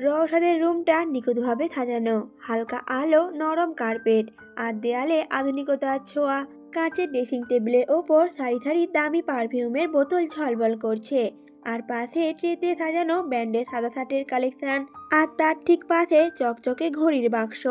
রওশাদের রুমটা নিখুঁতভাবে সাজানো, হালকা আলো, নরম কার্পেট আর দেয়ালে আধুনিকতার ছোঁয়া, কাঁচের ড্রেসিং টেবিলের ওপর সারি সারি দামি পারফিউমের বোতল ঝলবল করছে আর পাশে ট্রেতে সাজানো ব্যান্ডের সাদা শার্টের কালেকশন আর তার ঠিক পাশে চকচকে ঘড়ির বাক্স।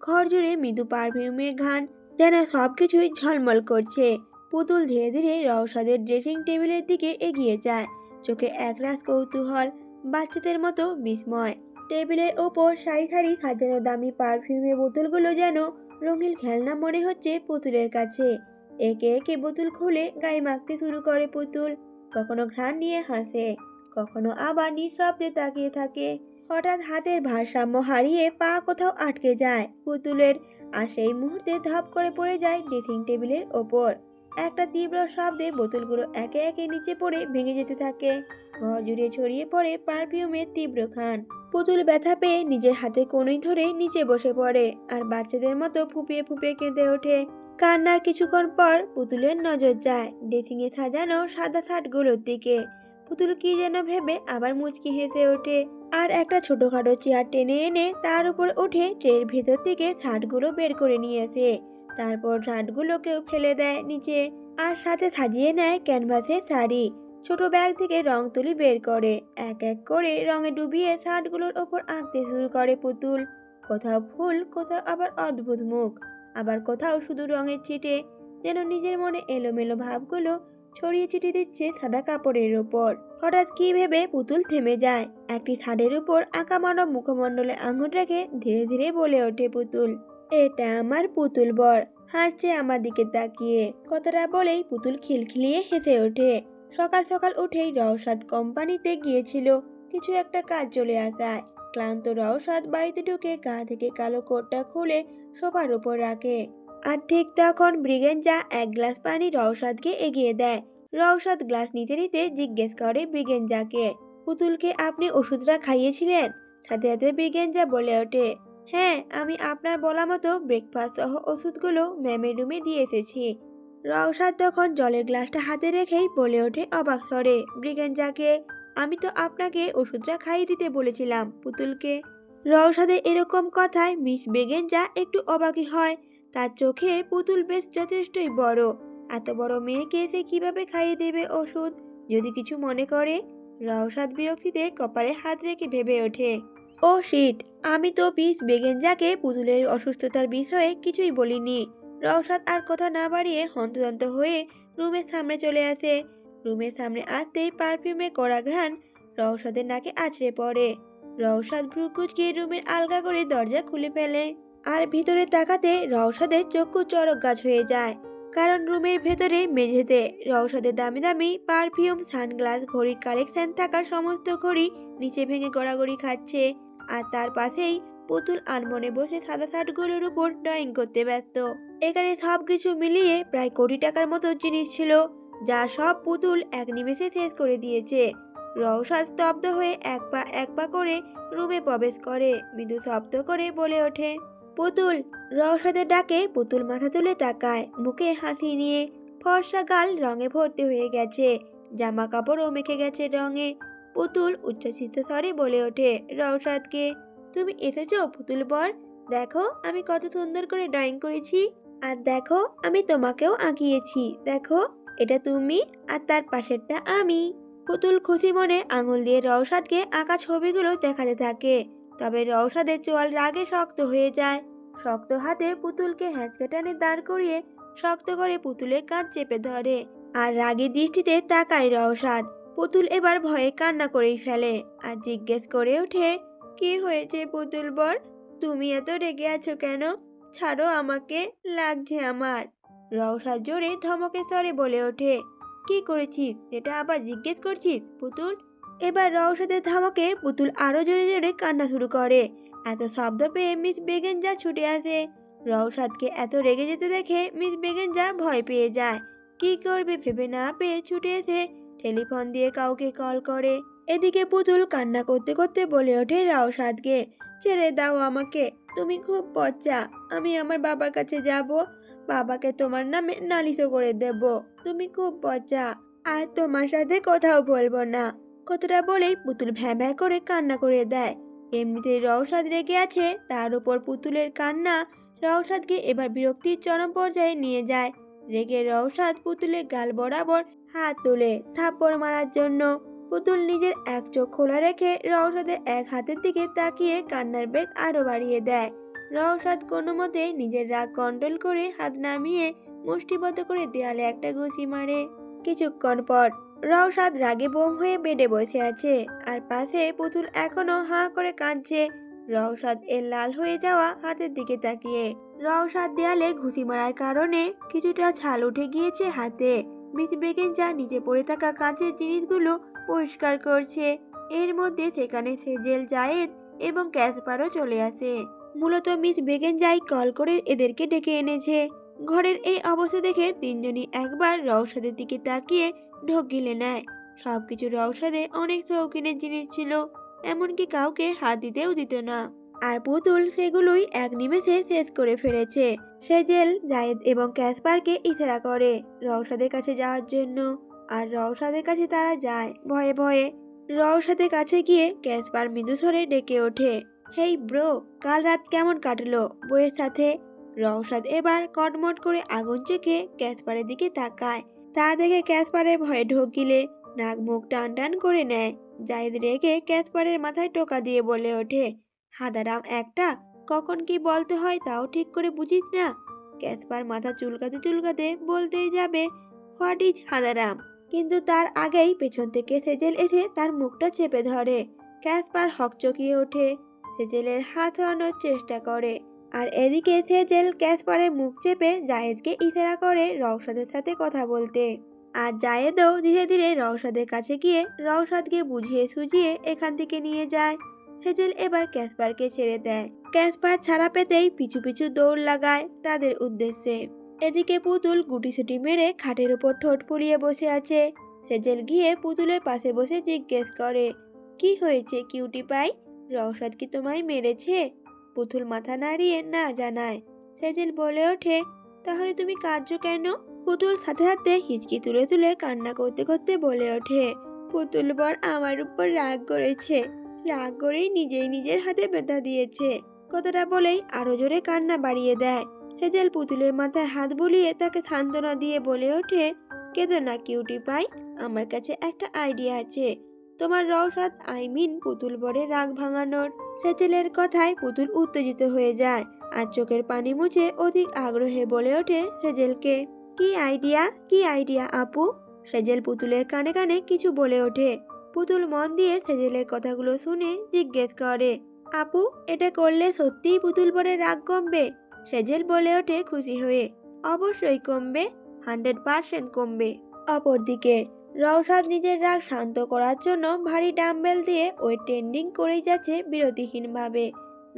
ঘর জুড়ে মৃদু পারফিউমের ঘান যেন সব কিছুই ঝলমল করছে। পুতুল ধীরে ধীরে রওশাদের ড্রেসিং টেবিলের দিকে এগিয়ে যায়। চোখে একরাশ কৌতূহল, বাচ্চাদের মতো বিস্ময়। টেবিলের ওপর সারি সারি সাজানো দামি পারফিউমের বোতলগুলো যেন রঙিন খেলনা মনে হচ্ছে পুতুলের কাছে। একে একে বোতল খুলে গায়ে মাখতে শুরু করে পুতুল। কখনো ঘ্রাণ নিয়ে হাসে, কখনো আবার নিঃশব্দে তাকিয়ে থাকে। হঠাৎ হাতের ভারসাম্য হারিয়ে পা কোথাও আটকে যায়। পুতুলের আর সেই মুহূর্তে ধপ করে পড়ে যায় ড্রেসিং টেবিলের ওপর। একটা তীব্র শব্দে বোতলগুলো একে একে নিচে পড়ে ভেঙে যেতে থাকে। ঘর জুড়ে ছড়িয়ে পড়ে পারফিউমের তীব্র খান পুতুল ব্যথা পেয়ে নিজের হাতে কোনোই ধরে নিচে বসে পড়ে আর বাচ্চাদের মতো ফুপিয়ে ফুপিয়ে কেঁদে ওঠে। কান্নার কিছুক্ষণ পর পুতুলের নজর যায় ড্রেসিংয়ে সাজানো সাদা শার্টগুলোর দিকে। পুতুল কি যেন ভেবে আবার মুচকি হেসে ওঠে আর একটা ছোটখাটো চেয়ার টেনে এনে তার উপর উঠে ট্রের ভেতর থেকে শার্টগুলো বের করে নিয়ে আসে। তারপর শার্টগুলোকেও ফেলে দেয় নিচে আর সাথে সাজিয়ে নেয় ক্যানভাসের শাড়ি। ছোট ব্যাগ থেকে রং তুলি বের করে। এক এক করে রঙে ডুবিয়ে শার্টগুলোর ওপর আঁকতে শুরু করে পুতুল। কোথাও ফুল, কোথাও আবার অদ্ভুত মুখ। আবার কোথাও শুধু রঙের চিটে। যেন নিজের মনে এলোমেলো ভাবগুলো ছড়িয়ে ছিটিয়ে দিচ্ছে সাদা কাপড়ের ওপর। হঠাৎ কি ভেবে পুতুল থেমে যায়। একটি শাড়ির উপর আঁকা মানব মুখমণ্ডলে আঙুল রেখে ধীরে ধীরে বলে ওঠে পুতুল। এটা আমার পুতুল বর। হাসছে আমার দিকে তাকিয়ে। কথাটা বলেই পুতুল খিলখিলিয়ে হেসে ওঠে। সকাল সকাল উঠেই রওশাদ কোম্পানিতে গিয়েছিল। কিছু একটা কাজ চলে আসায়। ক্লান্ত রওশাদ বাড়িতে ঢুকে গা থেকে কালো কোটটা খুলে সোফার উপর রাখে। আর ঠিক তখন ব্রিগেঞ্জা এক গ্লাস পানি রওশাদকে এগিয়ে দেয়। রওশাদ গ্লাস নিতে নিতে জিজ্ঞেস করে ব্রিগেঞ্জাকে, পুতুলকে আপনি ওষুধটা খাইয়েছিলেন? সাথে সাথে ব্রিগেঞ্জা বলে ওঠে হ্যাঁ আমি আপনার বলা মতো ব্রেকফাস্ট সহ ওষুধগুলো ম্যামের রুমে দিয়ে এসেছি। রওশাদ তখন জলের গ্লাসটা হাতে রেখেই বলে ওঠে, অবাক স্বরে ব্রিগেঞ্জাকে আমি তো আপনাকে ওষুধটা খাইয়ে দিতে বলেছিলাম, পুতুলকে। রওশাদের এরকম কথায় মিস বেগেঞ্জা একটু অবাকই হয়। তার চোখে পুতুল বেশ যথেষ্টই বড়। এত বড় মেয়েকে সে কীভাবে খাইয়ে দেবে ওষুধ? যদি কিছু মনে করে? রওশাদ বিরক্তিতে কপালে হাত রেখে ভেবে ওঠে। ও শিট, আমি তো পিস বেগেঞ্জাকে পুতুলের অসুস্থতার বিষয়ে কিছুই বলিনি। রওশাদ আর কথা না বাড়িয়ে হন্তদন্ত হয়ে রুমের সামনে চলে আসে। রুমের সামনে আসতেই পারফিউমে কড়া ঘ্রাণ রওশাদের নাকে আছড়ে পড়ে। রওশাদ ভ্রু কুচকে রুমের আলগা করে দরজা খুলে ফেলে। আর ভিতরে তাকাতে রওশাদের চক্ষু চরক গাছ হয়ে যায়। কারণ রুমের ভেতরে মেঝেতে রওশাদের দামি দামি পারফিউম, সানগ্লাস, ঘড়ির কালেকশন থাকার সমস্ত ঘড়ি নিচে ভেঙে গড়াগড়ি খাচ্ছে। আর তার পাশেই পুতুল আনমনে বসে সাদা শার্টগুলোর উপর ড্রয়িং করতে ব্যস্ত। এখানে সব কিছু মিলিয়ে প্রায় কোটি টাকার মতো জিনিস ছিল, যা সব পুতুল এক নিমেষে শেষ করে দিয়েছে। রওশাদ স্তব্ধ হয়ে এক পা এক পা করে রুমে প্রবেশ করে, মৃদু শব্দ করে বলে ওঠে, পুতুল! রওশাদের ডাকে পুতুল মাথা তুলে তাকায়, মুখে হাসি নিয়ে। ফর্সা গাল রঙে ভর্তি হয়ে গেছে, জামা কাপড়ও মেখে গেছে রঙে। পুতুল উচ্চ্বসিত স্বরে বলে ওঠে, রওশাদকে। তুমি এসেছ, পুতুল বর? দেখো, আমি কত সুন্দর করে ড্রয়িং করেছি। আর দেখো, আমি তোমাকেও আঁকিয়েছি। দেখো, এটা তুমি আর তার পাশেরটা আমি। পুতুল খুশি মনে আঙুল দিয়ে রওশাদকে আঁকা ছবিগুলো দেখাতে থাকে। তবে রওশাদের চোয়াল রাগে শক্ত হয়ে যায়। শক্ত হাতে পুতুলকে হ্যাঁচকা টানে দাঁড় করিয়ে শক্ত করে পুতুলের কাঁধ চেপে ধরে। আর রাগী দৃষ্টিতে তাকায় রওশাদ। পুতুল এবার ভয়ে কান্না করেই ফেলে আর জিজ্ঞেস করে ওঠে, কি হয়েছে পুতুল বর? তুমি এত রেগে আছো কেন? ছাড়ো আমাকে, লাগছে আমার। রওশাদ জোরে ধমকে স্বরে বলে ওঠে, কি করেছিস? এটা আবার জিজ্ঞেস করছিস, পুতুল? এবার রওশাদের ধমকে পুতুল আরও জোরে জোরে কান্না শুরু করে। এত শব্দ পেয়ে মিস বেগেন যা ছুটে আসে। রওশাদকে এত রেগে যেতে দেখে মিস বেগেন যা ভয় পেয়ে যায়। কি করবে ভেবে না পেয়ে ছুটে এসে টেলিফোন দিয়ে কাউকে কল করে। এদিকে পুতুল কান্না করতে করতে বলে ওঠে রাওশাদকে ছেড়ে দাও আমাকে, তুমি খুব পচা, আমি আমার বাবার কাছে যাব, বাবাকে তোমার নামে নালিশও করে দেব, তুমি খুব পচা, আর তোমার সাথে কোথাও বলব না। কথাটা বলেই পুতুল ভ্যাঁ ভ্যাঁ করে কান্না করে দেয়। এমনিতেই রওসাদ রেগে আছে, তার উপর পুতুলের কান্না রওশাদকে এবার বিরক্তির চরম পর্যায়ে নিয়ে যায়। রেগে রওসাদ পুতুলের গাল বরাবর হাত তোলে থাপ্পড় মারার জন্য। পুতুল নিজের এক চোখ খোলা রেখে রওশাদের এক হাতের দিকে তাকিয়ে কান্নার বেগ আরও বাড়িয়ে দেয়। রওশাদ কোনো মতে নিজের রাগ কন্ট্রোল করে হাত নামিয়ে মুষ্টিবদ্ধ করে দেয়ালে একটা ঘুষি মারে। কিছুক্ষণ পর রওশাদ রাগে বোম হয়ে বেডে বসে আছে আর পাশে পুতুল এখনও হাঁ করে কাঁদছে। রওশাদ এর লাল হয়ে যাওয়া হাতের দিকে তাকিয়ে। রওশাদ দেয়ালে ঘুষি মারার কারণে কিছুটা ছাল উঠে গিয়েছে হাতে। মিস বেগেন যা নিচে পড়ে থাকা কাঁচের জিনিসগুলো পরিষ্কার করছে। এর মধ্যে সেখানে সেজেল জায়েদ এবং ক্যাসপারও চলে আসে। মূলত মিস বেগেন যাই কল করে এদেরকে ডেকে এনেছে। ঘরের এই অবস্থা দেখে তিনজনই একবার রওশাদের দিকে তাকিয়ে ঢোক গিলে নেয়। সবকিছু রওশাদে অনেক শৌখিনের জিনিস ছিল, এমনকি কাউকে হাত দিতেও দিত না। আর পুতুল সেগুলোই এক নিমেষে শেষ করে ফেলেছে। সেজেল, জায়েদ এবং ক্যাসপারকে ইশারা করে রওসাদের কাছে যাওয়ার জন্য। আর রওসাদের কাছে তারা যায়। ভয়ে ভয়ে রওসাদের কাছে গিয়ে ক্যাসপার মৃদুস্বরে ডেকে ওঠে, হেই ব্রো, কাল রাত কেমন কাটলো? বইয়ের সাথে রওসাদ এবার কটমট করে আগুন চেখে ক্যাসপারের দিকে তাকায়। তা দেখে ক্যাসপারের ভয়ে ঢোক গিলে, নাক মুখ টান টান করে নেয়। জাহিদ রেগে ক্যাসপারের মাথায় টোকা দিয়ে বলে ওঠে হাদারাম একটা? কখন কি বলতে হয় তাও ঠিক করে বুঝিস না। ক্যাসপার মাথা চুলকাতে চুলকাতে বলতেই যাবে, হোয়াট ইজ হাদারাম? কিন্তু তার আগেই পেছন থেকে সেজেল এসে তার মুখটা চেপে ধরে। ক্যাসপার হকচকিয়ে ওঠে, সেজেলের হাত হওয়ানোর চেষ্টা করে। আর এদিকে সেজেল ক্যাসপারের মুখ চেপে জায়েদকে ইশারা করে রওশাদের সাথে কথা বলতে। আর জায়েদও ধীরে ধীরে রওশাদের কাছে গিয়ে রওশাদকে বুঝিয়ে সুঝিয়ে এখান থেকে নিয়ে যায়। সেজেল এবার ক্যাসপারকে ছেড়ে দেয়। ক্যাসপার ছাড়া পেতেই পিছু পিছু দৌড় লাগায় তাদের উদ্দেশ্যে। এদিকে পুতুল গুটিসুটি মেরে খাটের উপর ঠোঁট পুড়িয়ে বসে আছে। সেজেল গিয়ে পুতুলের পাশে বসে জিজ্ঞেস করে, কি হয়েছে, কিউটি পাই? রওশাদ কি তোমায় মেরেছে? পুতুল মাথা নাড়িয়ে না জানায়। সেজেল বলে ওঠে, তাহলে তুমি কাঁদছো কেন? পুতুল সাথে সাথে হিচকি তুলে তুলে কান্না করতে করতে বলে ওঠে, পুতুল বর আমার উপর রাগ করেছে। রাগ করেই নিজেই নিজের হাতে ব্যথা দিয়েছে। কথাটা বলেই আরও জোরে কান্না বাড়িয়ে দেয়। সেজেল পুতুলের মাথায় হাত বুলিয়ে তাকে সান্ত্বনা দিয়ে বলে ওঠে, কেঁদো না কিউটি পাই, আমার কাছে একটা আইডিয়া আছে। তোমার রওসাদ আই মিন পুতুল বরে রাগ ভাঙানোর। সেজেলের কথায় পুতুল উত্তেজিত হয়ে যায় আর চোখের পানি মুছে অধিক আগ্রহে বলে ওঠে সেজেলকে কি আইডিয়া কি আইডিয়া আপু? সেজেল পুতুলের কানে কানে কিছু বলে ওঠে। পুতুল মন দিয়ে সেজেলের কথাগুলো শুনে জিজ্ঞেস করে, আপু, এটা করলে সত্যিই পুতুল বরে রাগ কমবে? সেজেল বলে ওঠে খুশি হয়ে, অবশ্যই কমবে হান্ড্রেড পার্সেন্ট কমবে। অপরদিকে, রওশাদ নিজের রাগ শান্ত করার জন্য ভারী ডাম্বেল দিয়ে ওই ট্রেন্ডিং করেই যাচ্ছে বিরতিহীনভাবে।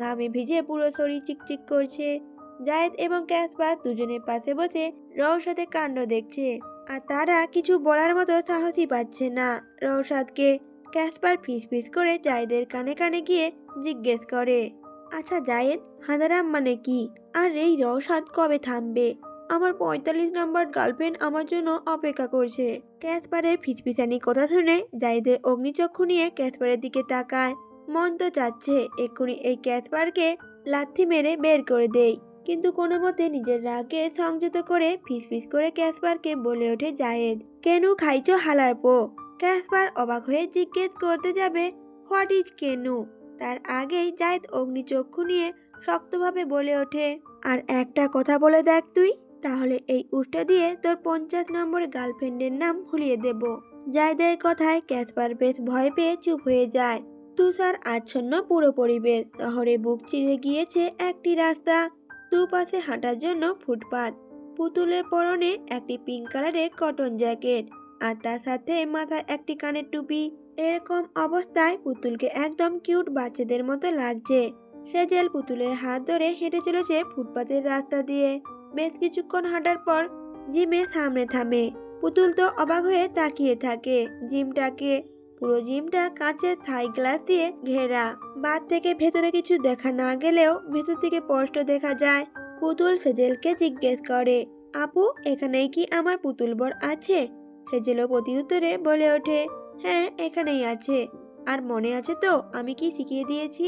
ঘামে ভিজে পুরো শরীর চিকচিক করছে। জায়েদ এবং ক্যাসপার দুজনের পাশে বসে রওশাদের কাণ্ড দেখছে। আর তারা কিছু বলার মতো সাহসই পাচ্ছে না। রওশাদকে ক্যাসপার ফিস ফিস করে জায়েদের কানে কানে গিয়ে জিজ্ঞেস করে আচ্ছা জায়েদ হাঁদারাম মানে কি? আর এই রওশাদ কবে থামবে? আমার পঁয়তাল্লিশ নম্বর গার্লফ্রেন্ড আমার জন্য অপেক্ষা করছে। ক্যাসপারের ফিচফিচানি কথা শুনে জাইদের অগ্নিচক্ষু নিয়ে ক্যাসপারের দিকে তাকায়। মন তো চাচ্ছে এক্ষুনি এই ক্যাসপারকে লাথি মেরে বের করে দেই। কিন্তু কোনো মতে নিজের রাগে সংযত করে ফিসফিস করে ক্যাসপারকে বলে ওঠে জায়েদ। কেন খাইছো হালার পো? ক্যাসপার অবাক হয়ে জিজ্ঞেস করতে যাবে, হোয়াট ইজ কেনু? তার আগেই জায়েদ অগ্নিচক্ষু নিয়ে শক্তভাবে বলে ওঠে, আর একটা কথা বলে দেখ তুই, তাহলে এই উষ্টা দিয়ে তোর পঞ্চাশ নম্বর গার্লফ্রেন্ডের নাম ভুলিয়ে দেব। জায়দের কথায় ক্যাসপার বেশ ভয় পেয়ে চুপ হয়ে যায়। তুষার আচ্ছন্ন পুরো পরিবেশ, শহরে বুক চিড়ে গিয়েছে একটি রাস্তা। দুপাশে হাঁটার জন্য ফুটপাত। পুতুলের পরনে একটি পিঙ্ক কালারের কটন জ্যাকেট আর তার সাথে মাথায় একটি কানের টুপি। এরকম অবস্থায় পুতুলকে একদম কিউট বাচ্চাদের মতো লাগছে। সেজেল পুতুলের হাত ধরে হেঁটে চলেছে ফুটপাতের রাস্তা দিয়ে। বেশ কিছুক্ষণ হাঁটার পর জিমে সামনে থামে। পুতুল তো অবাক হয়ে তাকিয়ে থাকে জিমটাকে। পুরো জিমটা কাঁচের থাই গ্লাস দিয়ে ঘেরা। বাদ থেকে ভেতরে কিছু দেখা না গেলেও ভেতর থেকে স্পষ্ট দেখা যায়, পুতুল সেজেলকে জিজ্ঞেস করে, আপু, এখানেই কি আমার পুতুল বর আছে? সেজেলও প্রতি উত্তরে বলে ওঠে হ্যাঁ এখানেই আছে। আর মনে আছে তো আমি কি শিখিয়ে দিয়েছি?